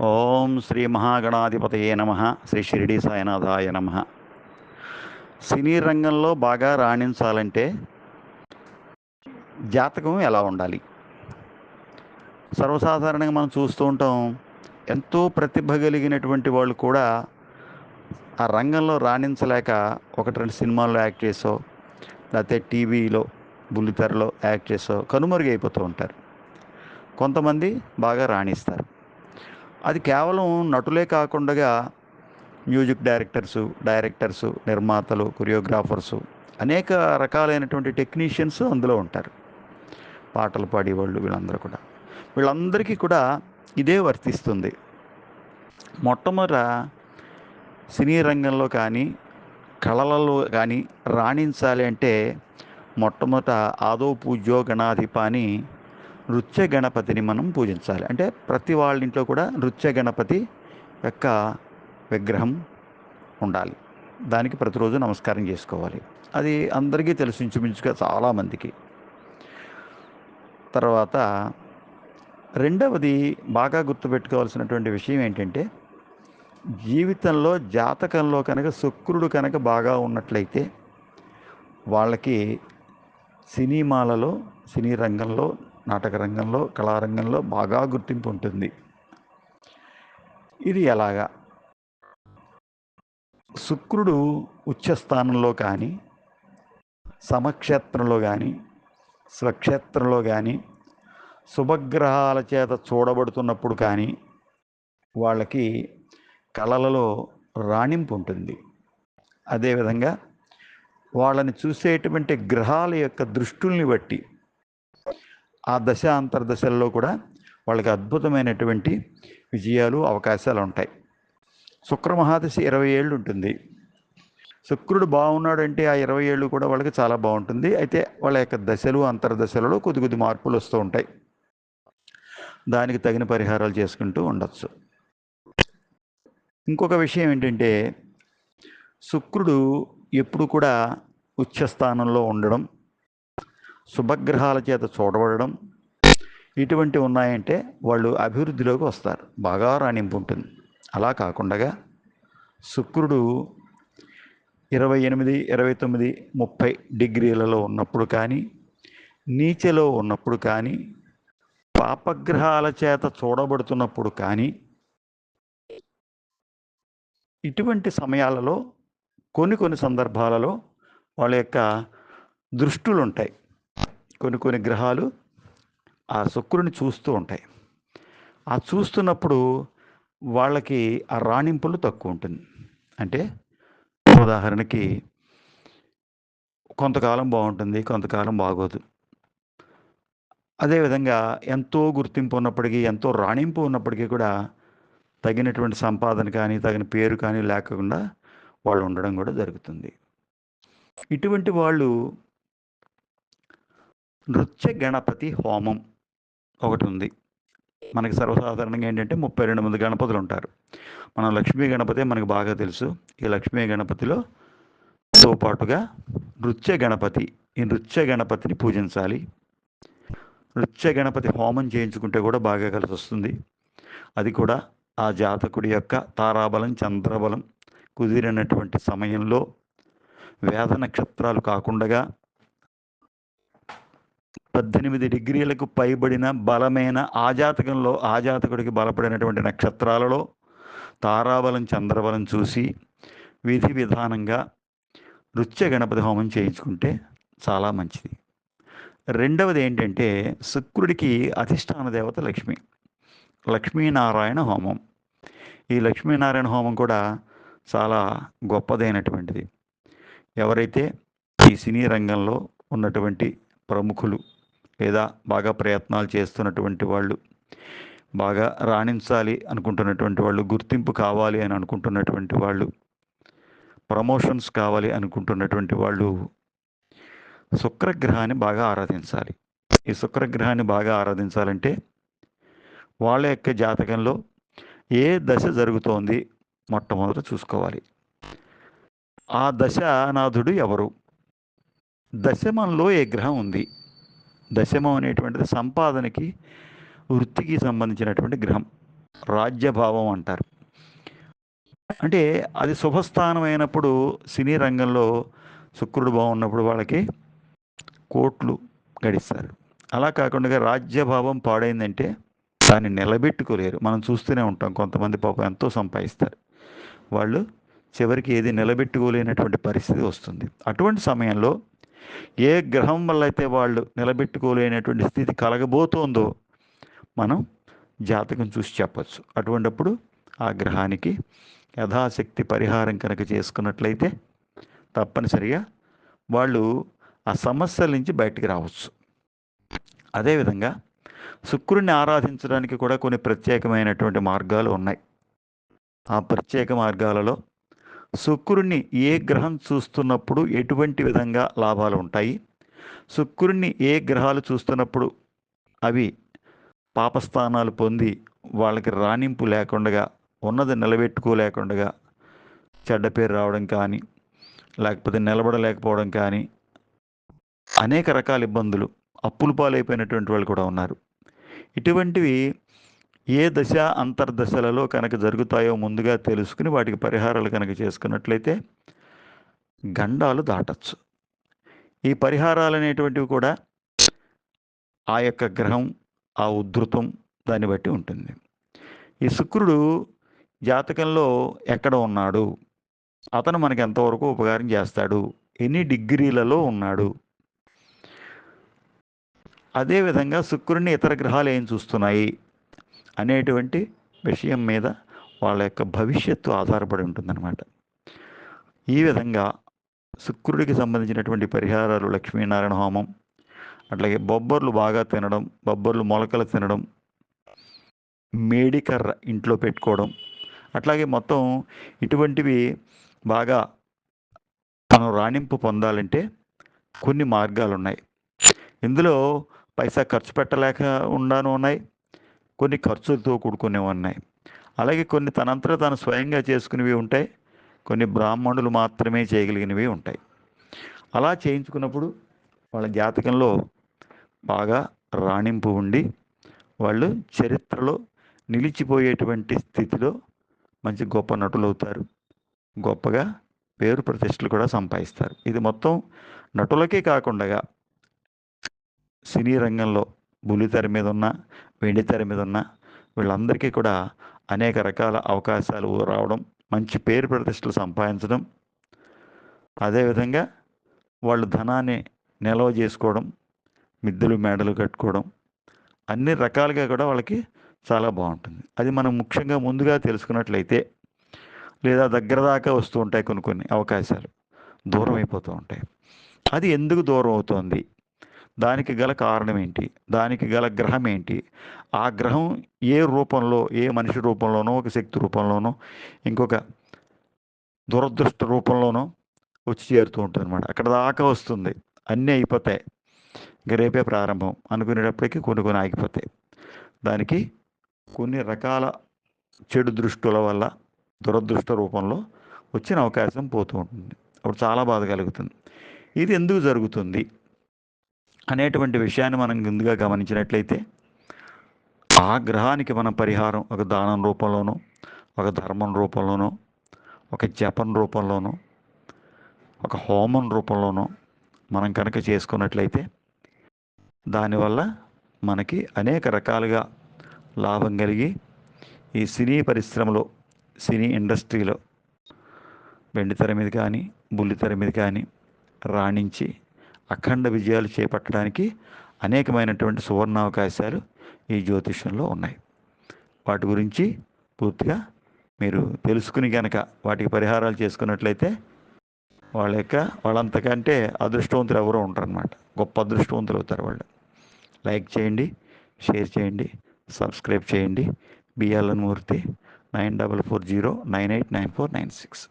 ఓం శ్రీ మహాగణాధిపతయే నమ. శ్రీ షిరిడి సాయనాథాయ నమ. సినీ రంగంలో బాగా రాణించాలంటే జాతకం ఎలా ఉండాలి? సర్వసాధారణంగా మనం చూస్తూ ఉంటాం. ఎంతో ప్రతిభ కలిగినటువంటి వాళ్ళు కూడా ఆ రంగంలో రాణించలేక ఒకటి రెండు సినిమాల్లో యాక్ట్ చేసో లేకపోతే టీవీలో బుల్లితెరలో యాక్ట్ చేసో కనుమరుగైపోతూ ఉంటారు. కొంతమంది బాగా రాణిస్తారు. అది కేవలం నటులే కాకుండా మ్యూజిక్ డైరెక్టర్సు డైరెక్టర్సు నిర్మాతలు కొరియోగ్రాఫర్సు అనేక రకాలైనటువంటి టెక్నీషియన్స్ అందులో ఉంటారు. పాటలు పాడేవాళ్ళు వీళ్ళందరూ కూడా. వీళ్ళందరికీ కూడా ఇదే వర్తిస్తుంది. మొట్టమొదట సినీ రంగంలో కానీ కళలలో కానీ రాణించాలి అంటే మొట్టమొదట ఆదో పూజ్యో గణాధిప అని నృత్య గణపతిని మనం పూజించాలి. అంటే ప్రతి వాళ్ళ ఇంట్లో కూడా నృత్య గణపతి యొక్క విగ్రహం ఉండాలి. దానికి ప్రతిరోజు నమస్కారం చేసుకోవాలి. అది అందరికీ తెలుసు ఇంచుమించుగా చాలామందికి. తర్వాత రెండవది బాగా గుర్తుపెట్టుకోవాల్సినటువంటి విషయం ఏంటంటే జీవితంలో జాతకంలో కనుక శుక్రుడు కనుక బాగా ఉన్నట్లయితే వాళ్ళకి సినిమాలలో సినీ రంగంలో నాటక రంగంలో కళారంగంలో బాగా గుర్తింపు ఉంటుంది. ఇది ఎలాగా? శుక్రుడు ఉచ్చస్థానంలో కానీ సమక్షేత్రంలో కానీ స్వక్షేత్రంలో కానీ శుభగ్రహాల చేత చూడబడుతున్నప్పుడు కానీ వాళ్ళకి కళలలో రాణింపు ఉంటుంది. అదేవిధంగా వాళ్ళని చూసేటువంటి గ్రహాల యొక్క దృష్టుల్ని బట్టి ఆ దశ అంతర్దశల్లో కూడా వాళ్ళకి అద్భుతమైనటువంటి విజయాలు అవకాశాలు ఉంటాయి. శుక్రమహాదశి ఇరవై ఏళ్ళు ఉంటుంది. శుక్రుడు బాగున్నాడంటే ఆ ఇరవై ఏళ్ళు కూడా వాళ్ళకి చాలా బాగుంటుంది. అయితే వాళ్ళ యొక్క దశలు అంతర్దశలలో కొద్ది కొద్ది మార్పులు వస్తూ ఉంటాయి. దానికి తగిన పరిహారాలు చేసుకుంటూ ఉండొచ్చు. ఇంకొక విషయం ఏంటంటే శుక్రుడు ఎప్పుడు కూడా ఉచ్చస్థానంలో ఉండడం శుభగ్రహాల చేత చూడబడడం ఇటువంటి ఉన్నాయంటే వాళ్ళు అభివృద్ధిలోకి వస్తారు. బాగా రాణింపు ఉంటుంది. అలా కాకుండా శుక్రుడు ఇరవై ఎనిమిది ఇరవై తొమ్మిది ముప్పై డిగ్రీలలో ఉన్నప్పుడు కానీ నీచెలో ఉన్నప్పుడు కానీ పాపగ్రహాల చేత చూడబడుతున్నప్పుడు కానీ ఇటువంటి సమయాలలో కొన్ని కొన్ని సందర్భాలలో వాళ్ళ యొక్క దృష్టులు ఉంటాయి కొన్ని కొన్ని గ్రహాలు ఆ శుక్రుని చూస్తూ ఉంటాయి. ఆ చూస్తున్నప్పుడు వాళ్ళకి ఆ రాణింపులు తక్కువ ఉంటుంది. అంటే ఉదాహరణకి కొంతకాలం బాగుంటుంది కొంతకాలం బాగోదు. అదేవిధంగా ఎంతో గుర్తింపు ఉన్నప్పటికీ ఎంతో రాణింపు ఉన్నప్పటికీ కూడా తగినటువంటి సంపాదన కానీ తగిన పేరు కానీ లేకుండా వాళ్ళు ఉండడం కూడా జరుగుతుంది. ఇటువంటి వాళ్ళు నృత్య గణపతి హోమం ఒకటి ఉంది. మనకి సర్వసాధారణంగా ఏంటంటే ముప్పై రెండు మంది గణపతులు ఉంటారు. మనం లక్ష్మీ గణపతి మనకు బాగా తెలుసు. ఈ లక్ష్మీ గణపతిలో తో పాటుగా నృత్య గణపతి ఈ నృత్య గణపతిని పూజించాలి. నృత్య గణపతి హోమం చేయించుకుంటే కూడా బాగా కలిసి వస్తుంది అది కూడా ఆ జాతకుడి యొక్క తారాబలం చంద్రబలం కుదిరినటువంటి సమయంలో వేద నక్షత్రాలు కాకుండా పద్దెనిమిది డిగ్రీలకు పైబడిన బలమైన ఆజాతకంలో ఆజాతకుడికి బలపడినటువంటి నక్షత్రాలలో తారాబలం చంద్రబలం చూసి విధి విధానంగా నృత్య గణపతి హోమం చేయించుకుంటే చాలా మంచిది. రెండవది ఏంటంటే శుక్రుడికి అధిష్టాన దేవత లక్ష్మి లక్ష్మీనారాయణ హోమం. ఈ లక్ష్మీనారాయణ హోమం కూడా చాలా గొప్పదైనటువంటిది. ఎవరైతే ఈ సినీ రంగంలో ఉన్నటువంటి ప్రముఖులు లేదా బాగా ప్రయత్నాలు చేస్తున్నటువంటి వాళ్ళు బాగా రాణించాలి అనుకుంటున్నటువంటి వాళ్ళు గుర్తింపు కావాలి అని అనుకుంటున్నటువంటి వాళ్ళు ప్రమోషన్స్ కావాలి అనుకుంటున్నటువంటి వాళ్ళు శుక్రగ్రహాన్ని బాగా ఆరాధించాలి. ఈ శుక్రగ్రహాన్ని బాగా ఆరాధించాలంటే వాళ్ళ యొక్క జాతకంలో ఏ దశ జరుగుతోంది మొట్టమొదట చూసుకోవాలి. ఆ దశానాథుడు ఎవరు? దశమంలో ఏ గ్రహం ఉంది? దశమం అనేటువంటిది సంపాదనకి వృత్తికి సంబంధించినటువంటి గ్రహం. రాజ్యభావం అంటారు. అంటే అది శుభస్థానం అయినప్పుడు సినీ రంగంలో శుక్రుడు బాగున్నప్పుడు వాళ్ళకి కోట్లు గడిస్తారు. అలా కాకుండా రాజ్యభావం పాడైందంటే దాన్ని నిలబెట్టుకోలేరు. మనం చూస్తూనే ఉంటాం కొంతమంది పాపం ఎంతో సంపాదిస్తారు. వాళ్ళు చివరికి ఏది నిలబెట్టుకోలేనటువంటి పరిస్థితి వస్తుంది. అటువంటి సమయంలో ఏ గ్రహం వల్ల అయితే వాళ్ళు నిలబెట్టుకోలేనటువంటి స్థితి కలగబోతోందో మనం జాతకం చూసి చెప్పచ్చు. అటువంటప్పుడు ఆ గ్రహానికి యథాశక్తి పరిహారం కనుక చేసుకున్నట్లయితే తప్పనిసరిగా వాళ్ళు ఆ సమస్యల నుంచి బయటికి రావచ్చు. అదేవిధంగా శుక్రుడిని ఆరాధించడానికి కూడా కొన్ని ప్రత్యేకమైనటువంటి మార్గాలు ఉన్నాయి. ఆ ప్రత్యేక మార్గాలలో శుక్రుడిని ఏ గ్రహం చూస్తున్నప్పుడు ఎటువంటి విధంగా లాభాలు ఉంటాయి? శుక్రుణ్ణి ఏ గ్రహాలు చూస్తున్నప్పుడు అవి పాపస్థానాలు పొంది వాళ్ళకి రాణింపు లేకుండా ఉన్నది నిలబెట్టుకోలేకుండా చెడ్డ పేరు రావడం కానీ లేకపోతే నిలబడలేకపోవడం కానీ అనేక రకాల ఇబ్బందులు అప్పులు పాలైపోయినటువంటి వాళ్ళు కూడా ఉన్నారు. ఇటువంటివి ఏ దశ అంతర్దశలలో కనుక జరుగుతాయో ముందుగా తెలుసుకుని వాటికి పరిహారాలు కనుక చేసుకున్నట్లయితే గండాలు దాటచ్చు. ఈ పరిహారాలు అనేటువంటివి కూడా ఆ యొక్క గ్రహం ఆ ఉద్ధృతం దాన్ని బట్టి ఉంటుంది. ఈ శుక్రుడు జాతకంలో ఎక్కడ ఉన్నాడు? అతను మనకి ఎంతవరకు ఉపకారం చేస్తాడు? ఎన్ని డిగ్రీలలో ఉన్నాడు? అదేవిధంగా శుక్రుడిని ఇతర గ్రహాలు ఏం చూస్తున్నాయి? అనేటువంటి విషయం మీద వాళ్ళ యొక్క భవిష్యత్తు ఆధారపడి ఉంటుందన్నమాట. ఈ విధంగా శుక్రుడికి సంబంధించినటువంటి పరిహారాలు లక్ష్మీనారాయణ హోమం అట్లాగే బొబ్బర్లు బాగా తినడం బొబ్బర్లు మొలకలు తినడం మేడికర్ర ఇంట్లో పెట్టుకోవడం అట్లాగే మొత్తం ఇటువంటివి బాగా మనం రాణింపు పొందాలంటే కొన్ని మార్గాలు ఉన్నాయి ఇందులో పైసా ఖర్చు పెట్టలేక ఉండాను ఉన్నాయి. కొన్ని ఖర్చులతో కూడుకునేవి ఉన్నాయి అలాగే కొన్ని తనంతట తాను స్వయంగా చేసుకునేవి ఉంటాయి కొన్ని బ్రాహ్మణులు మాత్రమే చేయగలిగినవి ఉంటాయి. అలా చేయించుకున్నప్పుడు వాళ్ళ జాతకంలో బాగా రాణింపు ఉండి వాళ్ళు చరిత్రలో నిలిచిపోయేటువంటి స్థితిలో మంచి గొప్ప నటులు అవుతారు గొప్పగా పేరు ప్రతిష్టలు కూడా సంపాదిస్తారు. ఇది మొత్తం నటులకే కాకుండా సినీ రంగంలో బులితెర మీద ఉన్న వెండితెర మీద ఉన్న వీళ్ళందరికీ కూడా అనేక రకాల అవకాశాలు రావడం మంచి పేరు ప్రతిష్టలు సంపాదించడం అదేవిధంగా వాళ్ళు ధనాన్ని నిల్వ చేసుకోవడం మిద్దెలు మేడలు కట్టుకోవడం అన్ని రకాలుగా కూడా వాళ్ళకి చాలా బాగుంటుంది. అది మనం ముఖ్యంగా ముందుగా తెలుసుకున్నట్లయితే లేదా దగ్గర దాకా వస్తూ ఉంటాయి కొన్ని కొన్ని అవకాశాలు దూరం అయిపోతూ ఉంటాయి. అది ఎందుకు దూరం అవుతోంది? దానికి గల కారణం ఏంటి దానికి గల గ్రహం ఏంటి ఆ గ్రహం ఏ రూపంలో ఏ మనిషి రూపంలోనో ఒక శక్తి రూపంలోనో ఇంకొక దురదృష్ట రూపంలోనో వచ్చి చేరుతూ ఉంటుంది అనమాట అక్కడ దాకా వస్తుంది. అన్నీ అయిపోతాయి. ఇంక రేపే ప్రారంభం. అనుకునేటప్పటికీ కొన్ని కొన్ని ఆగిపోతాయి. దానికి కొన్ని రకాల చెడు దృష్టుల వల్ల దురదృష్ట రూపంలో వచ్చిన అవకాశం పోతూ ఉంటుంది. అప్పుడు చాలా బాధ కలుగుతుంది. ఇది ఎందుకు జరుగుతుంది? అనేటువంటి విషయాన్ని మనం ముందుగా గమనించినట్లయితే ఆ గ్రహానికి మన పరిహారం ఒక దానం రూపంలోనో ఒక ధర్మం రూపంలోనో ఒక జపం రూపంలోనో ఒక హోమం రూపంలోనో మనం కనుక చేసుకున్నట్లయితే దానివల్ల మనకి అనేక రకాలుగా లాభం కలిగి ఈ సినీ పరిశ్రమలో సినీ ఇండస్ట్రీలో వెండితెర మీద కానీ బుల్లితెర మీద కానీ రాణించి అఖండ విజయాలు చేపట్టడానికి అనేకమైనటువంటి సువర్ణావకాశాలు ఈ జ్యోతిష్యంలో ఉన్నాయి. వాటి గురించి పూర్తిగా మీరు తెలుసుకుని కనుక వాటికి పరిహారాలు చేసుకున్నట్లయితే వాళ్ళ యొక్క వాళ్ళంతకంటే అదృష్టవంతులు ఎవరో ఉంటారనమాట గొప్ప అదృష్టవంతులు అవుతారు వాళ్ళు. లైక్ చేయండి షేర్ చేయండి సబ్స్క్రైబ్ చేయండి. BLN Murthy nine double four zero nine eight nine four nine six.